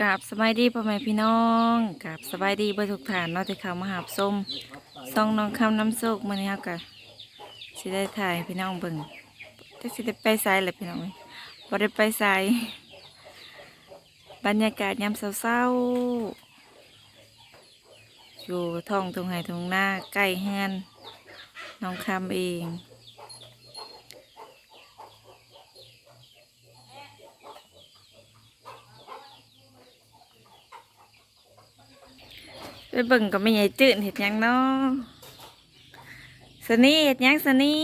กราบสบายดีพ่อแม่พี่น้องกราบสบายดีเบอร์ทุกฐานเนาะที่เขามาหาบส้มซองน้องคำน้ำโซกมื้อนี้เฮากะสิได้ถ่ายพี่น้องเบิ่งแต่สิได้ไปไสแหละพี่น้องเอ้ยบ่ได้ไปไสบรรยากาศยามเช้าๆอยู่ท้องตรงไหตรงหน้าใกล้เฮือนน้องคำเอง ไปเบิ่งก็ไม่ใหญ่จืดเห็ดหยังเนาะสนี่เห็ดหยังสนี่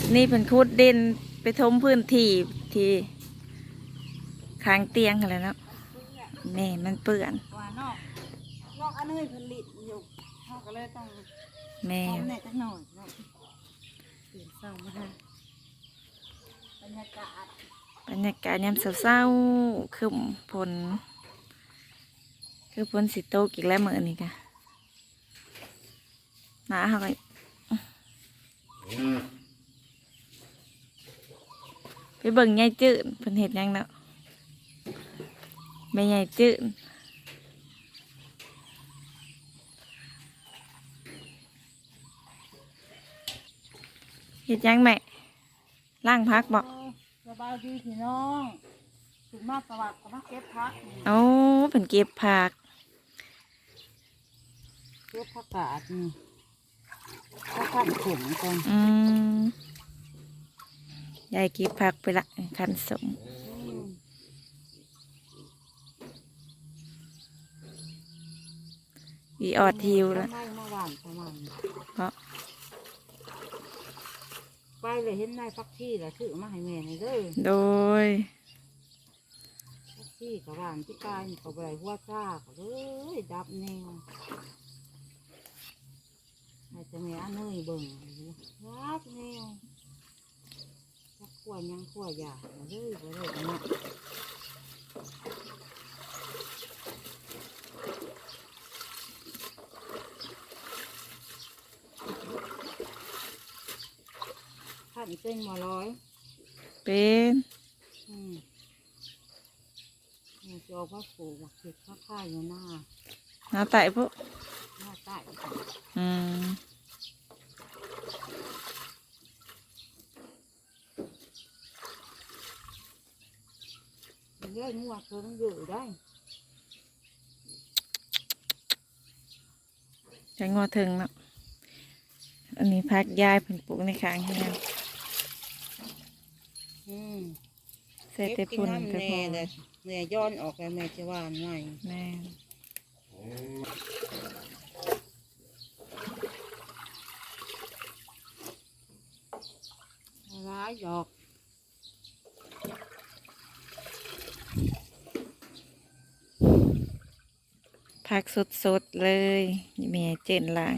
สนี่เป็นคูดเด่นไปทมพื้นที่ที่ค้างเตียงอะไรเนาะแม่มันเปื่อนว่านอกนอกอันนี้ผลิตอยู่เขาก็เลยต้องแม่ทำแน่จักหน่อยเนาะตื่นเช้ามาบรรยากาศ บรรยากาศยามเศร้าๆคือฝนคือฝนสิตกอีกแล้วเหมือนนี่กะหนาเขาก็ไปเบิ่งยายจืดเพิ่นเห็ดหยังเนาะแม่ยายจืดเห็ดหยังแม่ล่างพักบอกโอ้ส บายดีพี่น้องถึงมาสวัสดิ์ก็มาเก็บพักนี่เอาเป็นเก็บผัก เก็บผักกาดนี่ผักกาดขมก่อนอืมยายเก็บผักไปละคันสมอืมอีออดทิวละไม่เมื่อวานประมาณนี้เพราะ ไปเลยเห็นนายพักที่แล้วซื้อมาให้แม่นี่เด้อโดยพักที่กับหวานที่กายนี่ก็บไรหัวจ้าก็เลยดับแนวให้จะแม่อันเนยเบิ่งดับแนวจักขวยังขวอยากมาเลยบ่เลยเนาะ ขันเป็นหมอร้อยเป็นอืมเนี่ยจะเอาผ้าผูกมาเก็บผ้าค่ายอยู่หน้าน้าไต่พวกหน้าใต้อืมเรื่อยงัวเพิ่งอยู่ได้ใช้งอถึงเนาะอันนี้พักยายเพิ่นปลูกในค้างให้ยัง อืมใส่แต่ปุ่นเก็ก็บพกิอนน้ำแน่เลยแม่ย้อนออกแล้วแม่จะหวานใหม่แม่นร้ายดอกพักสดๆเลยแม่เจนล้าง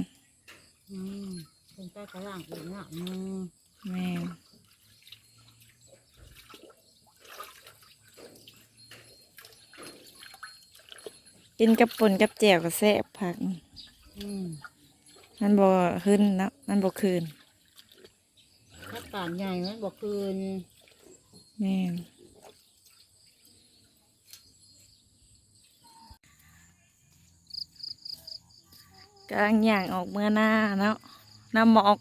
อืมเป็นใต้กระล่างอีกหน้ามือแม่น กินกับป่นกับแจ่วก็แซ่บผัก อืมมันบ่ขึ้นเนาะมันบ่คืนถ้าตานใหญ่มันบอกคืนแม่นกำลังย่างออกเมื่อหน้าเนาะน้ำหมอก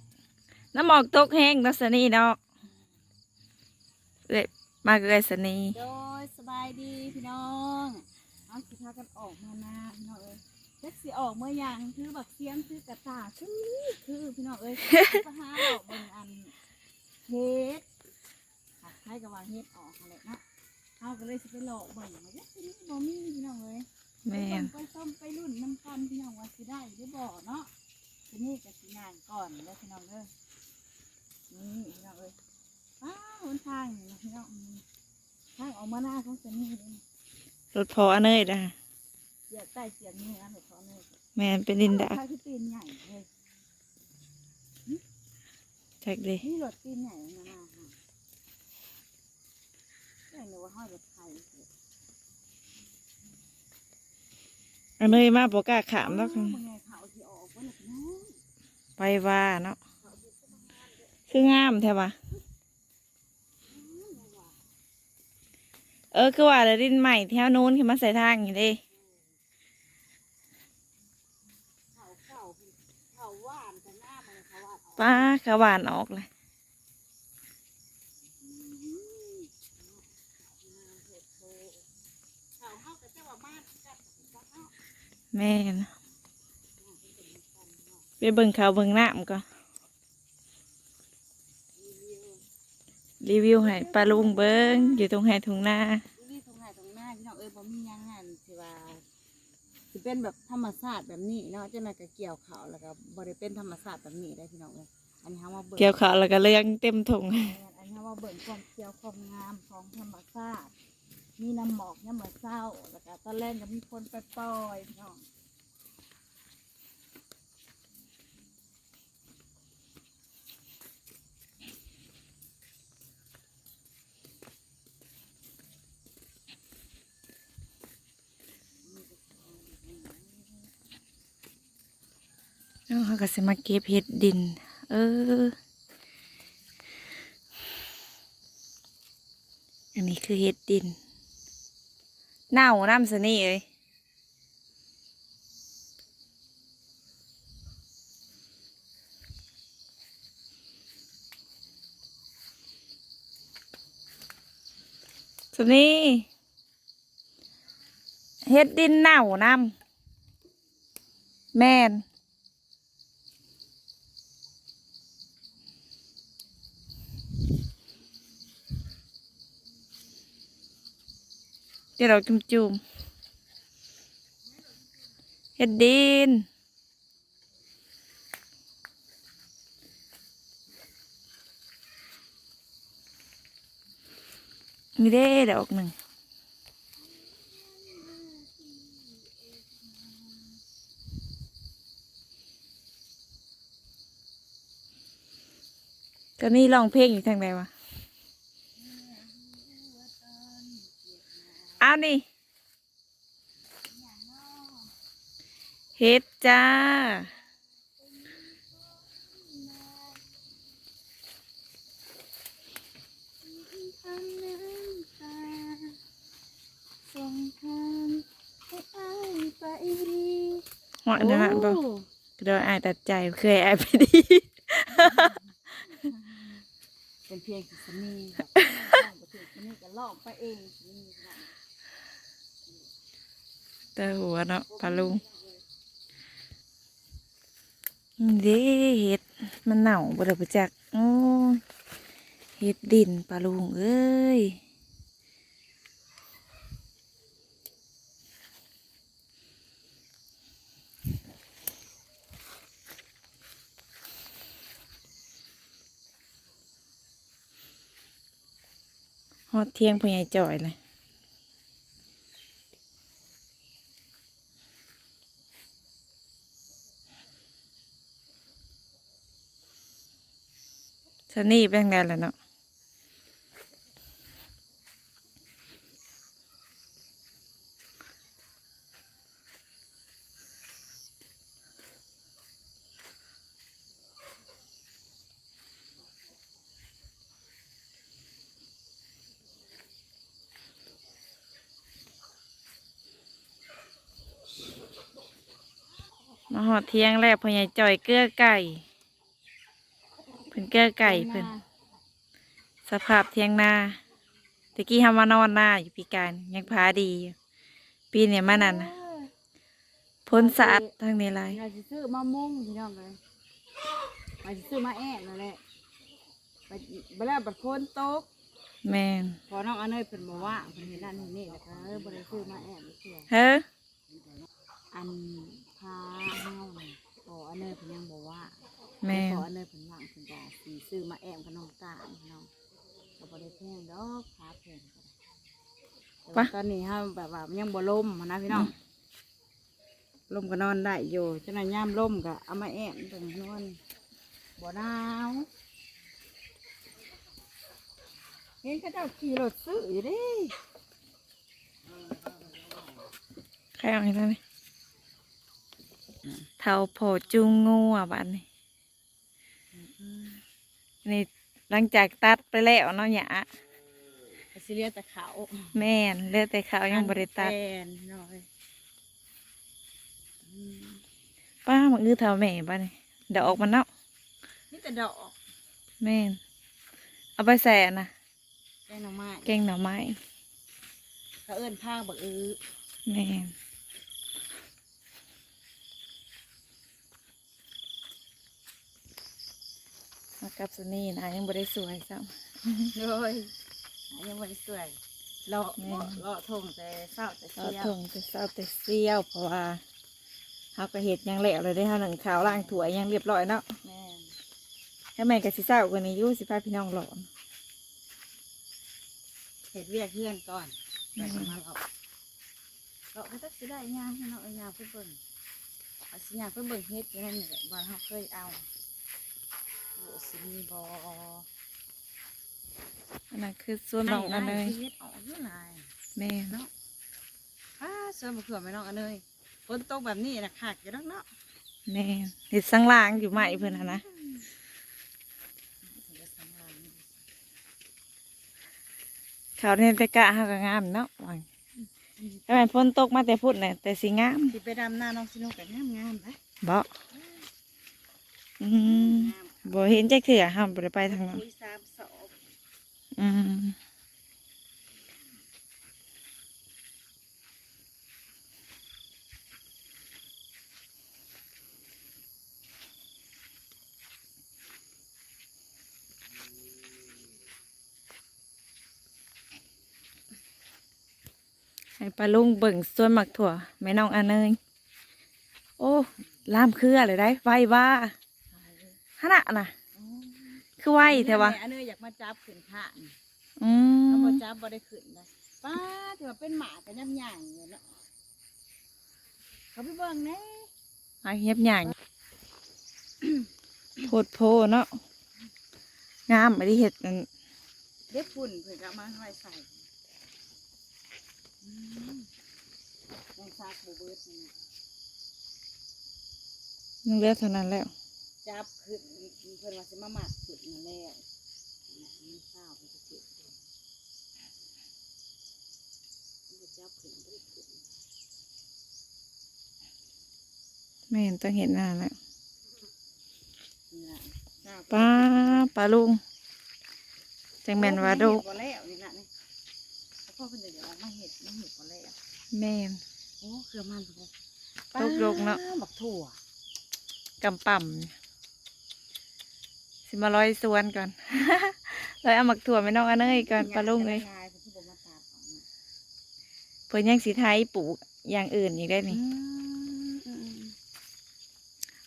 น้ำหมอกตกแห้งเนาะสนีเนาะเอ้ยมาเกยสนี โดยสบายดีพี่น้อง เอาสิพากันออกมานาพี่น้องเอ้ยเล็กสิออกเมื่อยังคือบักเสียมคือกระตาคือคือพี่น้องเอ้ยไปหาออกเบิ่งอันเฮ็ดค่ะให้กับว่าเฮ็ดออกอะไรเนาะเอาก็เลยสิไปหลอกเบิ่งมาเด้อทีนี้บ่มีพี่น้องเอ้ยแม่นไปส้มไปรุ่นน้ำกันพี่น้องว่าสิได้หรือบ่เนาะทีนี้ก็สิงานก่อนแล้วพี่น้องเด้อนี่พี่น้องเอ้ยอ้าวหนทางนี่นะพี่น้องอืมทางออกมาหน้าของจะนี่เลย รถพอเนยนะเสียใต้เสียงนี่นะหนูขอเลยแม่นเป็นดินดาใครที่ตีนใหญ่เลยจักเลยนี่รถตีนใหญ่นะนะฮะแต่หนูว่าห้อยรถไทยอันเนยมาบอกกล้าขามแล้วอ้าวมันไงเขาที่ออกว่าหลักน้อยไปว่าเนาะคืองามแท้ปะ คือ เออคือว่าเราดินใหม่แถวนู้นขึ้นมาใส่ทางอย่างนี้ดิป้าขาวานออกเลยแม่นะไปเบิ่งข่าวเบิ่งหน้ามก่ก็ รีวิวให้ปลาลุงเบิ่งอยู่ตรงไห้ทุ่งนานี่ตรงไหนตรงหน้าพี่น้องเอ้ยบ่มีหยังงานสิว่าสิเป็นแบบธรรมชาติแบบนี้เนาะจังได๋ก็เกี่ยวเขาวแล้วก็บ่ได้เป็นธรรมชาติแบบนี้ได้พี่น้องเอ้ยอันนี้เฮามาเบิ่งเกี่ยวขาวแล้วก็เลี้ยงเต็มถุงอันนี้ว่าเบิ่งความเขียวความงามของธรรมชาติมีน้ำหมอกเนี่ยามมื่อเศร้าแล้วก็ตอนแรกก็มีคนไปปล่อยๆพี่น้อง เขาก็สิมาเก็บเห็ดดิน เออ อันนี้คือเห็ดดิน เน่าน้ำสนี่เอ้ยสนี่เห็ดดินเน่าน้ำแม่น เดี๋ยวเราจุ่มจุ่มเฮ็ดดินมีได้ดอกหนึ่งตอนนี้ร้องเพลงอยู่ทางไหนวะ เอา นี่เฮ็ดจ้าทำน้ำตาส่งทางให้อ้ายไปดีเหมาะนะฮะบ่โอ้เดี๋ยวอายตัดใจเคยอายไปดี เป็นเพียงกิสนีแบบร้องประเทศนี้ก็ลอกไปเองนี่นะ แต่หัวเนาะปลาลุงเด้เห็ดมันเน่าบ่ได้ประจักโอ้เห็ดดินปลาลุงเอ้ยฮอดเที่ยงพ่อใหญ่จ่อยเลย สนี่เป็นไงล่ะเนาะมาหอดเที่ยงแล้วพ่อใหญ่จ่อยเกลือไก่ เพิ่นเกลือไก่เพิ่นสภาพเที่ยงนาตะกี้ทำมานอนหน้าอยู่ปีการยังพาดีอยู่ปีเนี่ยมานั่นน่ะพ้นสะอาดทางนี้ไรอยากจะซื้อมะม่วงพี่น้องเลยอยากจะซื้อมาแอบนั่นแหละไปไปแล้วบัดฝนตกแม่นพอน้องอันเนยเป็นบอกว่าเป็นเห็นนั่นเห็นนี่แล้วก็เออบริซื้อมาแอบเชื่อเฮ้ออันพาเฮานี่พออันเนยเป็นยังบอกว่า แม่นพออันเนยเป็นว่างเป็นกาสีซื้อมาแอบกับน้องตาพี่น้องก็บริแพงดอกพาแพงก็ได้แต่ว่าตอนนี้เฮาแบบว่ามันยังบ่ล่มหั้นนะพี่น้องล่มก็นอนได้อยู่ฉะนั้นย่ามล่มก็เอามาแอบเป็นนอนบ่หนาวเห็นเขาเจ้าขี่รถซื้ออยู่เดิใครเอาให้ได้ไหมเท่าโผจุงงูอะบ้านนี้ นี่หลังจากตัดไปแล้วเนาะหยาสิเลียแต่เขาแม่นเหลือแต่ขาวยังบริตัดแฟนพี่น้องเอ้ยอืมป้ามันอื้อเท่าแม่ป้านี่เดี๋ยวออกมาเนาะนี่แต่ดอกแม่นเอาไปใส่อะนะแกงหน่อไม้แกงหน่อไม้เขาเอิ้นผ้าบักอื้อแม่น มากับสนี่นะยังบริสวยซ้เลยอันยังไม่ได้สวยเลาะแม่นเลาะทงแต่เศร้าแต่ำเราเสียถงจะเศร้าแต่เสี้ยวเพราะว่าเขาก็เห็ดหยังแล้วเลยได้เขาหนังขาวล่างถั่วยยังเรียบร้อยเนาะแม่นถ้าแม่กับสิเศร้ากว่านี้อยุ่สิพาพี่น้องหลอนเห็ดเวียกเพื่อนก่อนแม่แต่นมาเลาะเลาะก็ตักสิได้ยางพี่น้องเอายางไปเบิ่งเอาสิยางไปเบิ่งเฮ็ดอยู่นั่นนี่แหละบ้านเขาเคยเอาโอ้ สิมีบ่อันนั้นคือส่วนน้องอันเลยเฮ็ดออกอยู่ไหนแม่เนาะอ้าส่วนมะเขือไม่น้องอันเลยฝนตกแบบนี้นะขากอยู่แล้วเนาะแม่เห็ดสังลางอยู่ใหม่เพื่อนน่ะนะเขาวเนี่ยแต่กะเขาก็งามเนาะว่างถ้าแม่นฝนตกมาแต่พุ่นเนี่ยแต่สีงามสิไปดำหน้าน้องสินุกกันงามงามๆไปบ่อืม บ่เห็นจักเถื่อห้ามบ่ได้ไปทางนั้นคุยสามสอบอืมให้ปลาลุงเบิ่งส่วนหมักถั่วแม่น้องอันเนยโอ้ลามเครือเลยได้ไวว่า ขนาดน่ะคือไวแต่ว่าอันนี้อยากมาจับขึ้นข้างอืแล้วพอมจับบ่ได้ขึ้นเลยป้าถือว่าเป็นหมากันย่ำย่างเลยเนาะเขาไปเบิ่งแน่ไอเฮ็บหยังโพดโพเนาะงามไม่ได้เห็ดนั่นเด็บฝุ่นเผื่อก็เอามาไว้ใส่อืมยังซากบูเบิร์ดนี่นะยังเหลือเท่านั้นแล้ว จับขึ้นเพิ่นว่าสิมาหมัดขึ้นมาแล้วนะมันเศร้าไปจะเก็บเลยมันจะจับขึ้นบ่ได้ขึ้นไม่เห็นต้องเห็นหน้าแล้วนี่ล่ะเศร้ป้าป้าลุงจังแม่นว่าดูเห็ดบ่แล้วนี่ล่ะนี่แล้วพ่อเพิ่นจะเดี๋ยวออกมาเห็ดมาเห็ดบ่แล้วแม่นโอ้เครือมันบ่ตกลงเนาะป้บักถั่ว กำปั่มสิ มาร้อยสวนก่อนร้อยเอาหมักถั่วไม่น้องอันเนยก่อนป้าลุงเลยยายพิ่นสิบ่มาตัดออกมาเพิ่นยังสีไทยปลูกอย่างอื่นอีกได้นี่อืมอืม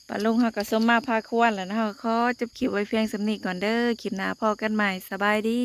ป้าลุงเขาก็สมมาพาควรแล้วนะเขาขอจบคลิปไว้เพียงสำนีก่อนเด้อคลิปหน้าพอกันใหม่สบายดี